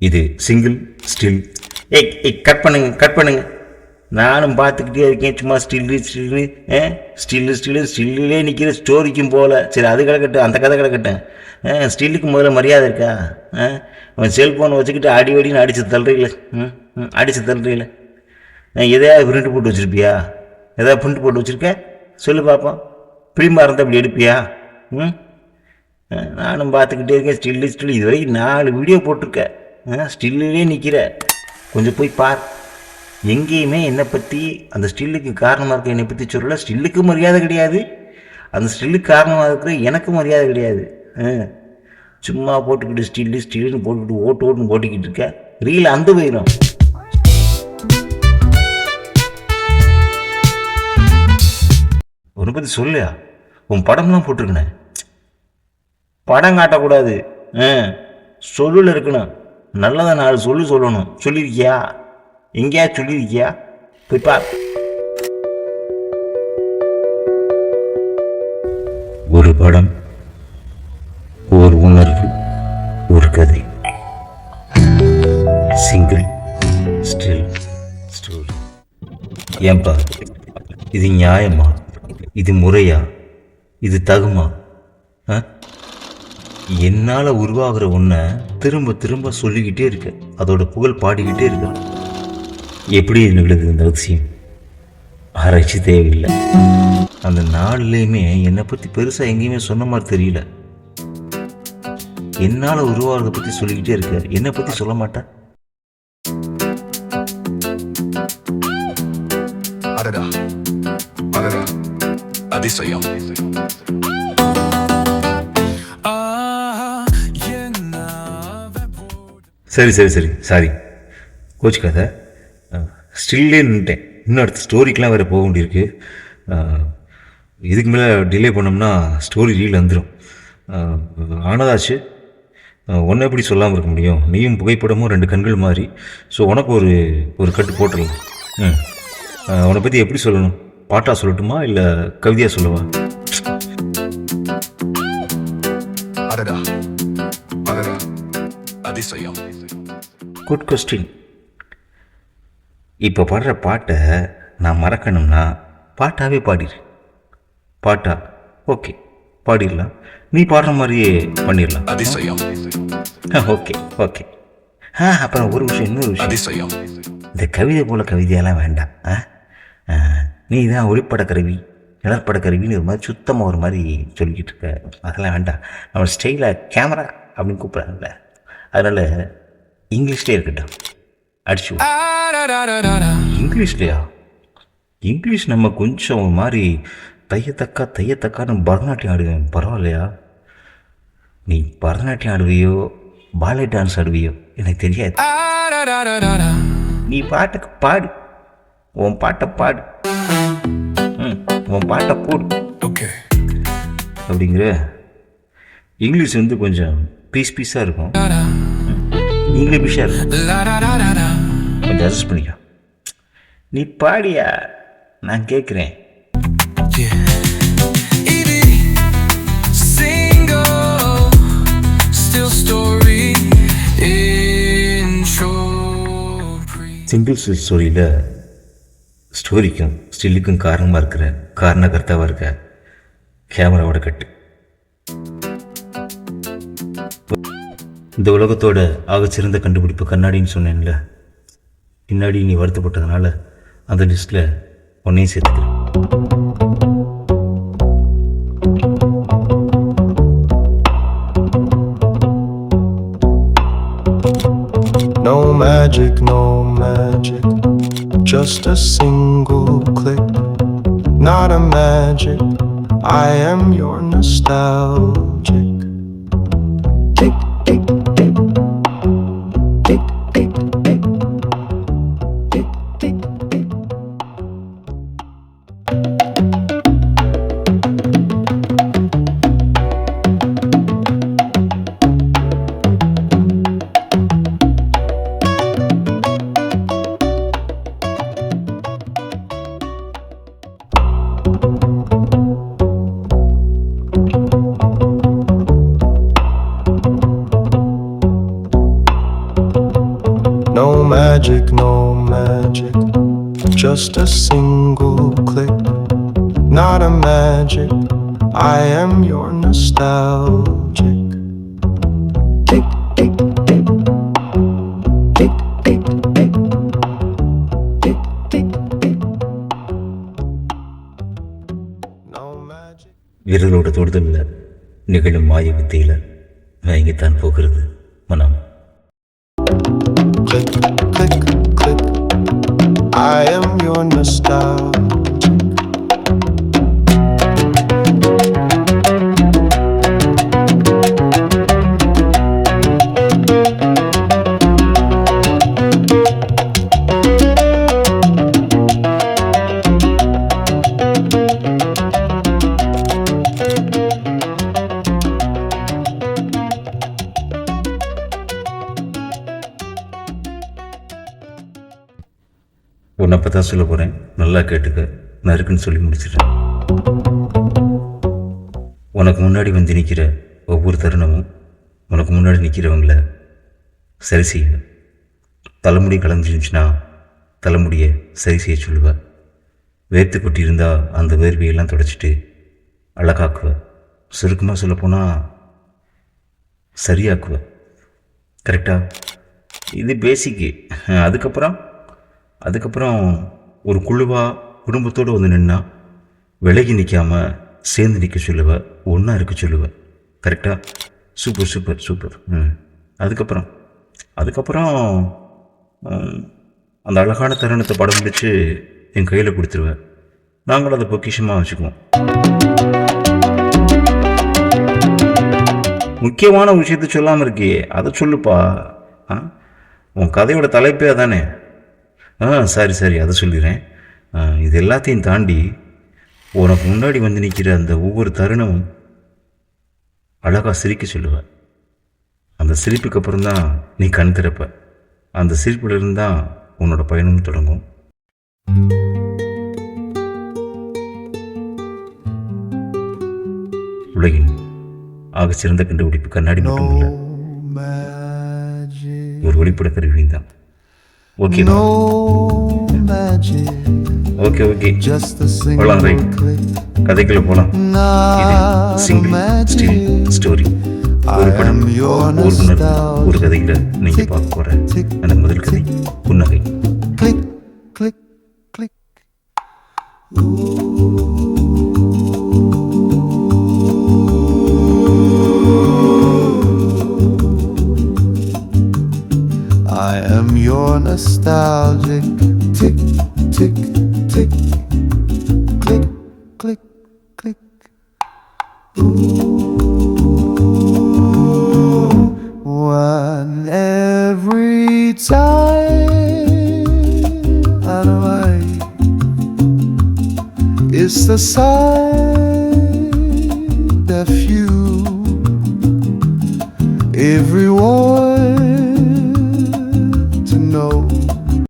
இது single still ஏய் ஏய் கட் பண்ணுங்க கட் பண்ணுங்க. நானும் பார்த்துக்கிட்டே இருக்கேன் சும்மா ஸ்டில்லு ஸ்டில்லு ஏ? ஸ்டில்லு ஸ்டில்லு ஸ்டில்லே நிற்கிற ஸ்டோரிக்கும் போகல சரி அது கிடக்கட்டும் அந்த கதை கிடக்கட்டும். ஆ ஸ்டில்லுக்கு முதல்ல மரியாதை இருக்கா? ஆ அவன் செல்ஃபோன் வச்சுக்கிட்டு அடி அடின்னு அடித்து தள்ளுறீங்கள? ம் ம் அடித்து தள்ளுறீங்கள? எதையாவது பிரிண்ட் போட்டு வச்சுருப்பியா? எதாவது பிரிண்ட் போட்டு வச்சுருக்க? சொல்லு பார்ப்போம் பிரிமா இருந்தால் இப்படி எடுப்பியா? ம்? நானும் பார்த்துக்கிட்டே இருக்கேன். ஸ்டில்லு ஸ்டில் இது வரைக்கும் நாலு வீடியோ போட்டிருக்கேன் ஆ ஸ்டில்லே நிற்கிற கொஞ்சம் போய் பார். எங்கேயுமே என்னை பற்றி அந்த ஸ்டில்லுக்கு காரணமாக இருக்க என்னை பற்றி சொல்லல. ஸ்டில்லுக்கு மரியாதை கிடையாது. அந்த ஸ்டில்லுக்கு காரணமாக இருக்கிற எனக்கு மரியாதை கிடையாது. ஆ. சும்மா போட்டுக்கிட்டு ஸ்டில்லு ஸ்டில்லுன்னு போட்டுக்கிட்டு ஓட்டு ஓட்டுன்னு போட்டுக்கிட்டு இருக்க. ரீல் அந்த போயிடும் உன்னை பற்றி சொல்லியா? உன் படம்லாம் போட்டிருக்கேன். படம் காட்டக்கூடாது. ஆ இருக்கணும். நல்லதா நாலு சொல்லு சொல்லணும். சொல்லியிருக்கியா எங்கேயா சொல்லியிருக்கியா போய் பார். ஒரு படம் ஒரு உணர்வு ஒரு கதை. சிங்கிள் ஸ்டில் ஸ்டோரி ஏன்பா இது நியாயமா? இது முறையா? இது தகுமா? ஆ? என்னால் உருவாகிற ஒன்றை திரும்ப திரும்ப சொல்லிக்கிட்டே இருக்க. அதோட புகழ் பாடிக்கிட்டே இருக்க. எப்படி நிகழுது இந்த அதிசயம் ஆராய்ச்சி தேவையில்லை. அந்த நாள்லேயுமே என்னை பற்றி பெருசாக எங்கேயுமே சொன்ன மாதிரி தெரியல. என்னால் உருவாகிறத பற்றி சொல்லிக்கிட்டே இருக்க. என்னை பற்றி சொல்ல மாட்டேன் அதிசயம். சரி சரி சரி. சாரி கோச்சுக்காத. ஸ்டில்லே நின்ட்டேன் இன்னும் அடுத்த ஸ்டோரிக்கெலாம் வேறு போக வேண்டியிருக்கு. இதுக்கு மேலே டிலே பண்ணோம்னா ஸ்டோரி ரீல் வந்துடும் ஆனதாச்சு. ஒன்றை எப்படி சொல்லாமல் இருக்க முடியும்? நீயும் புகைப்படமும் ரெண்டு கண்கள் மாதிரி ஸோ உனக்கு ஒரு ஒரு கட்டு போட்டுடலாம். ம் உன்னை பற்றி எப்படி சொல்லணும்? பாட்டாக சொல்லட்டுமா? இல்லை கவிதையாக சொல்லவா? அடடா. அதிசயம் குட் கொஸ்டின் இப்போ பாடுற பாட்டை நான் மறக்கணும்னா பாட்டாவே பாடிடு பாட்டா? ஓகே பாடிடலாம். நீ பாடுற மாதிரியே பண்ணிடலாம். அதிசயம் ஓகே ஓகே ஆ அப்புறம் ஒரு விஷயம் இன்னொரு விஷயம். அதிசயம் இந்த கவிதை போல கவிதையெல்லாம் வேண்டாம். ஆ நீ தான் ஒளிப்பட கருவி நிழற்பட கருவின்னு ஒரு மாதிரி சுத்தமாக ஒரு மாதிரி சொல்லிக்கிட்டு இருக்க. அதெல்லாம் வேண்டாம். நம்ம ஸ்டைலில் கேமரா அப்படின்னு கூப்பிட்றாங்கல்ல அதனால் இங்கிலீஷ்லேயே இருக்கட்டும். அடிச்சு. இங்கிலீஷ்லையா? இங்கிலீஷ் நம்ம கொஞ்சம் மாதிரி தையத்தக்கா தையத்தக்கான்னு பரதநாட்டியம் ஆடுவேன். பரவாயில்லையா? நீ பரதநாட்டியம் ஆடுவியோ பாலே டான்ஸ் ஆடுவியோ எனக்கு தெரியாது. நீ பாட்டுக்கு பாடு. உன் பாட்டை பாடு. உன் பாட்டை போடு. ஓகே. அப்படிங்கிற இங்கிலீஷ் வந்து கொஞ்சம் பீஸ் பீஸாக இருக்கும். இங்கிலீஷாக இருக்கும். கொஞ்சம் அட்ஜஸ்ட் பண்ணிக்கோ. நீ பாடியா? நான் கேட்குறேன் சிங்கிள் ஸ்டில் ஸ்டோரியில் ஸ்டோரிக்கும் ஸ்டில்லுக்கும் காரணமாக இருக்கிற காரணகர்த்தாவாக இருக்க கேமராவோட கட்டு. இந்த உலகத்தோட ஆகச்சிறந்த கண்டுபிடிப்பு கண்ணாடின்னு சொன்னேன்ல பின்னாடி நீ வருத்தப்பட்டதுனால அந்த லிஸ்ட்டில் உன்னையும் சேர்த்துக்கிறேன் No magic, no magic, just a single click. Not a magic, I am your nostalgic. Magic, no magic. Just a single click. Not a magic. I am your nostalgic. Tick, tick, tick. Tick, tick, tick. Tick, tick, tick. No magic. விரலோட தொடுதலில் நிகழும் மாய வித்தியில வாங்கித்தான் போகிறது மனம் Click, click, click. I am your nostalgia. அப்போ தான் சொல்ல போகிறேன் நல்லா கேட்டுக்க. நறுக்குன்னு சொல்லி முடிச்சிடுறேன். உனக்கு முன்னாடி வந்து நிற்கிற ஒவ்வொரு தருணமும் உனக்கு முன்னாடி நிற்கிறவங்கள சரி செய்யணும் தலைமுடி கலந்துருந்துச்சுன்னா தலைமுடியை சரி செய்ய சொல்லுவேன் வேர்த்து கொட்டி இருந்தால் அந்த வேர்வையெல்லாம் தொடச்சிட்டு அழகாக்குவேன் சுருக்கமாக சொல்லப்போனால் சரியாக்குவேன் கரெக்டாக இது பேசிக்கு அதுக்கப்புறம்? அதுக்கப்புறம் ஒரு குழுவாக குடும்பத்தோடு வந்து நின்னா விலகி நிற்காமல் சேர்ந்து நிற்க சொல்லுவேன் ஒன்றா இருக்க சொல்லுவேன் கரெக்டாக சூப்பர் சூப்பர் சூப்பர் ம். அதுக்கப்புறம் அதுக்கப்புறம் அந்த அழகான தருணத்தை படம் பிடிச்சி என் கையில் கொடுத்துருவேன் நாங்களும் அதை பொக்கிஷமாக வச்சுக்குவோம். முக்கியமான விஷயத்த சொல்லாமல் இருக்கியே அதை சொல்லுப்பா. ஆ? உன் கதையோட தலைப்பே அதானே? ஆ சரி சரி அதை சொல்லிடுறேன். இது எல்லாத்தையும் தாண்டி உனக்கு முன்னாடி வந்து நிற்கிற அந்த ஒவ்வொரு தருணமும் அழகாக சிரிக்க சொல்லுவேன் அந்த சிரிப்புக்கு அப்புறம் தான் நீ கண் திறப்ப. அந்த சிரிப்புலேருந்து தான் உன்னோட பயணம் தொடங்கும். உலகின் ஆக சிறந்த கண்டுபிடிப்பு கண்ணாடி மட்டும் இல்லை. ஒரு ஒளிப்பட கருவி தான். ஓகே. ஓகே ஓகே போலாம் ரைட். கதைக்குள்ள Not சிங்கிள் ஸ்டில். ஸ்டோரி ஒரு படம் ஒரு உணர்வு. ஒரு கதையில் நீங்கள் பார்க்க போகிற அந்த முதல் கதை புன்னகை Click, click, click. I am your nostalgic tick, tick, tick, click, click, click. One every time. Out of I it's the sight of few everyone